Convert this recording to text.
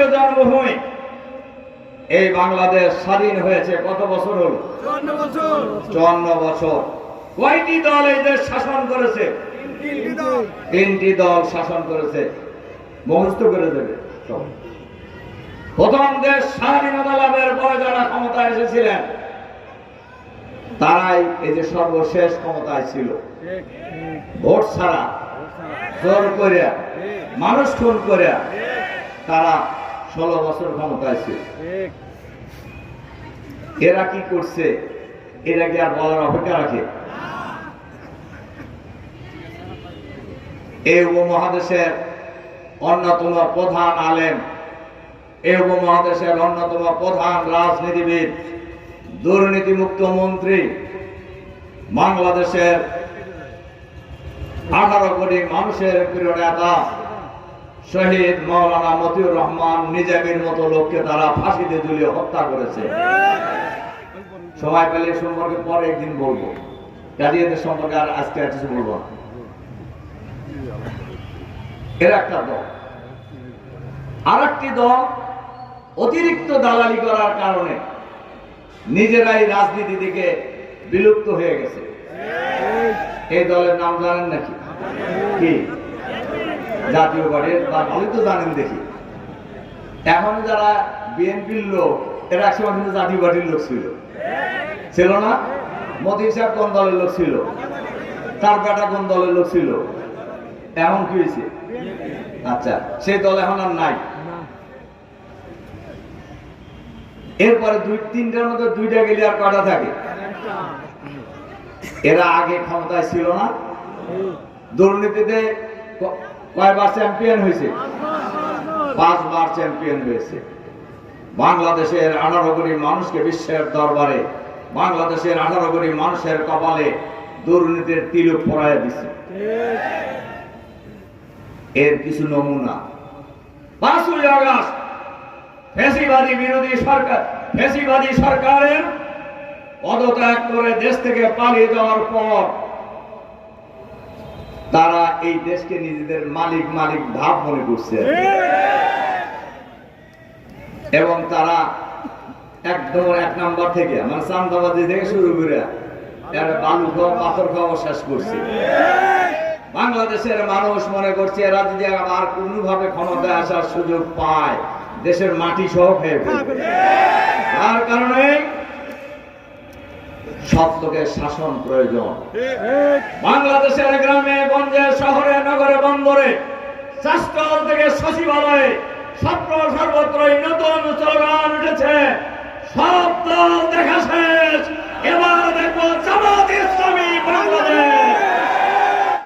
প্রিয় জন্মভূমি। এই বাংলাদেশ স্বাধীন হয়েছে কত বছর হল? চুয়ান্ন বছর। কয়টি দল এই দেশ শাসন করেছে? তিনটি দল। শাসন করেছে। মুখস্থ করে দেবে প্রথম দেশ স্বাধীনতা লাভের পরে যারা ক্ষমতায় এসেছিলেন তারাই এই যে সর্বশেষ ক্ষমতায় ছিল। ভোট ছাড়া জোর করে মানুষ খুন করে তারা ষোলো বছর ক্ষমতায় ছিল এরা কি করছে? এরা কি আর বলার অপেক্ষা রাখে? এই উপমহাদেশের অন্যতম প্রধান আলেম এই উপমহাদেশের অন্যতম প্রধান রাজনীতিবিদ দুর্নীতিমুক্ত মন্ত্রী বাংলাদেশের আঠারো কোটি মানুষের প্রিয় নেতা শহীদ মৌলানা মতিউর রহমান নিজামীর মতো লোককে তারা ফাঁসিতে ঝুলিয়ে হত্যা করেছে। সময় পেলে সম্পর্কে পরে একদিন বলব। কাজে সম্পর্কে আর আজকে আর কিছু বলব না। এর একটা দল। আর একটি দল অতিরিক্ত দালালি করার কারণে নিজেরাই রাজনীতি থেকে বিলুপ্ত হয়ে গেছে। এই দলের নাম জানেন নাকি? কি? জাতীয় পার্টির ভালোই তো জানেন দেখি। এখন যারা বিএনপির লোক, এরা একসময় কিন্তু জাতীয় পার্টির লোক ছিল। ছিল না? মোদী সাহেব কোন দলের লোক ছিল? তার বেটা কোন দলের লোক ছিল? এখন কি হয়েছে? আচ্ছা সেই দল এখন আর নাই। এরপরে দুই, তিনটার মধ্যে দুইটা গেলে আর কটা থাকে? এরা আগে ক্ষমতায় ছিল না। দুর্নীতিতে কয়বার চ্যাম্পিয়ন হয়েছে? পাঁচবার চ্যাম্পিয়ন হয়েছে। বাংলাদেশের আঠারো কোটি মানুষকে বিশ্বের দরবারে, বাংলাদেশের আঠারো কোটি মানুষের কপালে দুর্নীতির তিলক পড়ায় দিছে। এর কিছু নমুনা। পাঁচই আগস্ট, ফেসিবাদী বিরোধী সরকার, ফেসিবাদী সরকারের পদত্যাগ করে দেশ থেকে পালিয়ে যাওয়ার পর তারা এই দেশকে নিজেদের মালিক মালিক ভাব মনে করছে। এবং তারা একদম এক নাম্বার থেকে মানে চান্দাবাজি থেকে শুরু করে বালু খাওয়া, পাথর খাওয়া শেষ করছে। বাংলাদেশের মানুষ মনে করছে, এরা যদি আবার কোনোভাবে ক্ষমতায় আসার সুযোগ পায়, দেশের মাটি সহ খেয়ে তার কারণে সত্যকে শাসন প্রয়োজন। বাংলাদেশের গ্রামে গঞ্জে শহরে নগরে বন্দরে স্বাস্থ্য থেকে সচিবালয়ে সর্ব সর্বত্রই নতুন স্লোগান উঠেছে সব দল